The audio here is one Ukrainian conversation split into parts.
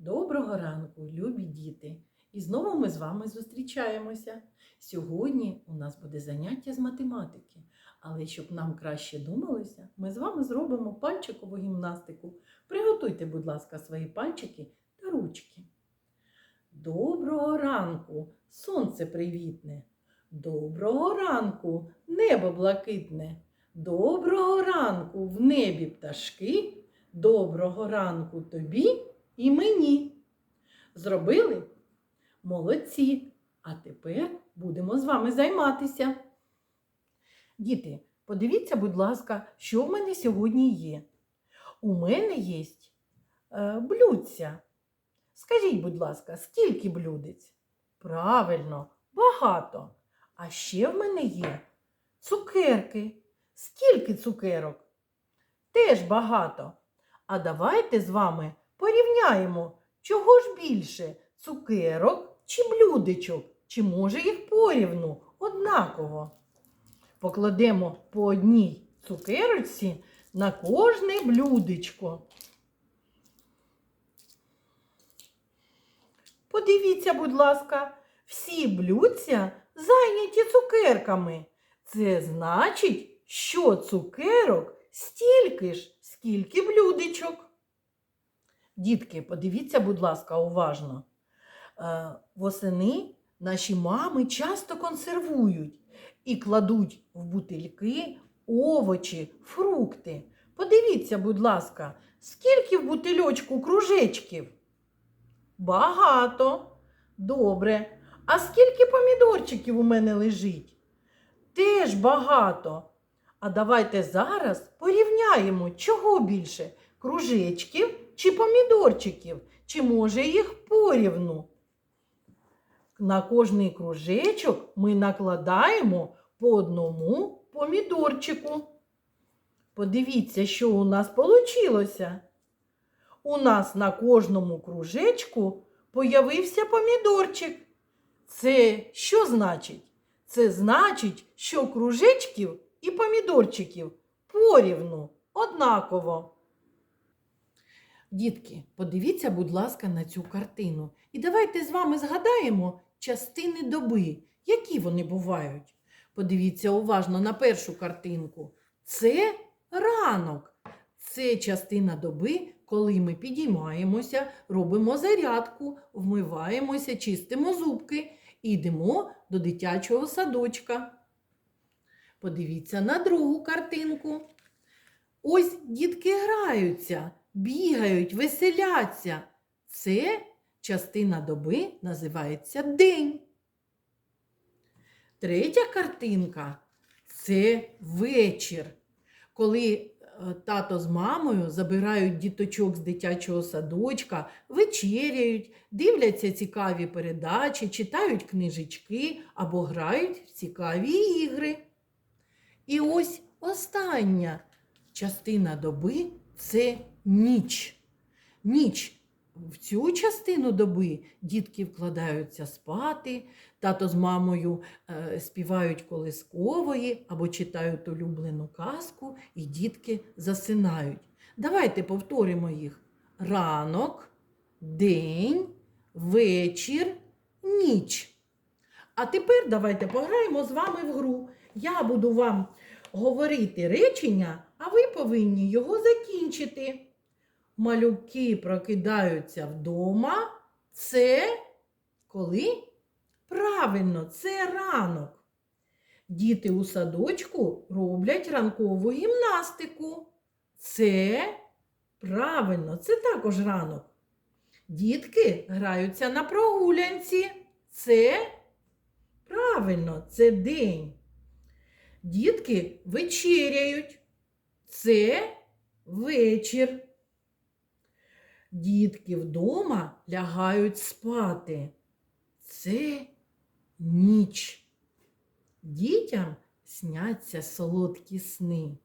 Доброго ранку, любі діти! І знову ми з вами зустрічаємося. Сьогодні у нас буде заняття з математики. Але щоб нам краще думалося, ми з вами зробимо пальчикову гімнастику. Приготуйте, будь ласка, свої пальчики та ручки. Доброго ранку, сонце привітне. Доброго ранку, небо блакитне. Доброго ранку в небі пташки. Доброго ранку тобі і мені. Зробили? Молодці! А тепер будемо з вами займатися. Діти, подивіться, будь ласка, що в мене сьогодні є. У мене є е, блюдця. Скажіть, будь ласка, скільки блюдець? Правильно, багато. А ще в мене є цукерки. Скільки цукерок? Теж багато. А давайте з вами порівняємо, чого ж більше цукерок чи блюдечок, чи може їх порівну однаково. Покладемо по одній цукерочці на кожне блюдечко. Подивіться, будь ласка, всі блюдця зайняті цукерками. Це значить, що цукерок стільки ж, скільки блюдечок. Дітки, подивіться, будь ласка, уважно. Е, Восени наші мами часто консервують і кладуть в бутильки овочі, фрукти. Подивіться, будь ласка, скільки в бутильочку кружечків? Багато. Добре. А скільки помідорчиків у мене лежить? Теж багато. А давайте зараз порівняємо, чого більше кружечків чи помідорчиків, чи може їх порівну. На кожний кружечок ми накладаємо по одному помідорчику. Подивіться, що у нас вийшло. У нас на кожному кружечку появився помідорчик. Це що значить? Це значить, що кружечків і помідорчиків порівну однаково. Дітки, подивіться, будь ласка, на цю картину. І давайте з вами згадаємо частини доби, які вони бувають. Подивіться уважно на першу картинку. Це ранок. Це частина доби, коли ми підіймаємося, робимо зарядку, вмиваємося, чистимо зубки і йдемо до дитячого садочка. Подивіться на другу картинку. Ось дітки граються, бігають, веселяться. Це частина доби називається день. Третя картинка це вечір, коли е, тато з мамою забирають діточок з дитячого садочка, вечеряють, дивляться цікаві передачі, читають книжечки або грають в цікаві ігри. І ось остання частина доби це ніч. Ніч. В цю частину доби дітки вкладаються спати, тато з мамою е, співають колискової або читають улюблену казку, і дітки засинають. Давайте повторимо їх: ранок, день, вечір, ніч. А тепер давайте пограємо з вами в гру. Я буду вам говорити речення, а ви повинні його закінчити. Малюки прокидаються вдома. Це коли? Правильно, це ранок. Діти у садочку роблять ранкову гімнастику. Це правильно, це також ранок. Дітки граються на прогулянці. Це правильно, це день. Дітки вечеряють. Це вечір. Дітки вдома лягають спати. Це ніч. Дітям сняться солодкі сни.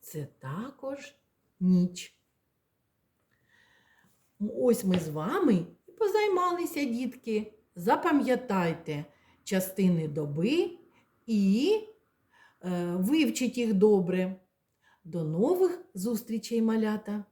Це також ніч. Ось ми з вами і позаймалися, дітки. Запам'ятайте частини доби і е, вивчіть їх добре. До нових зустрічей, малята!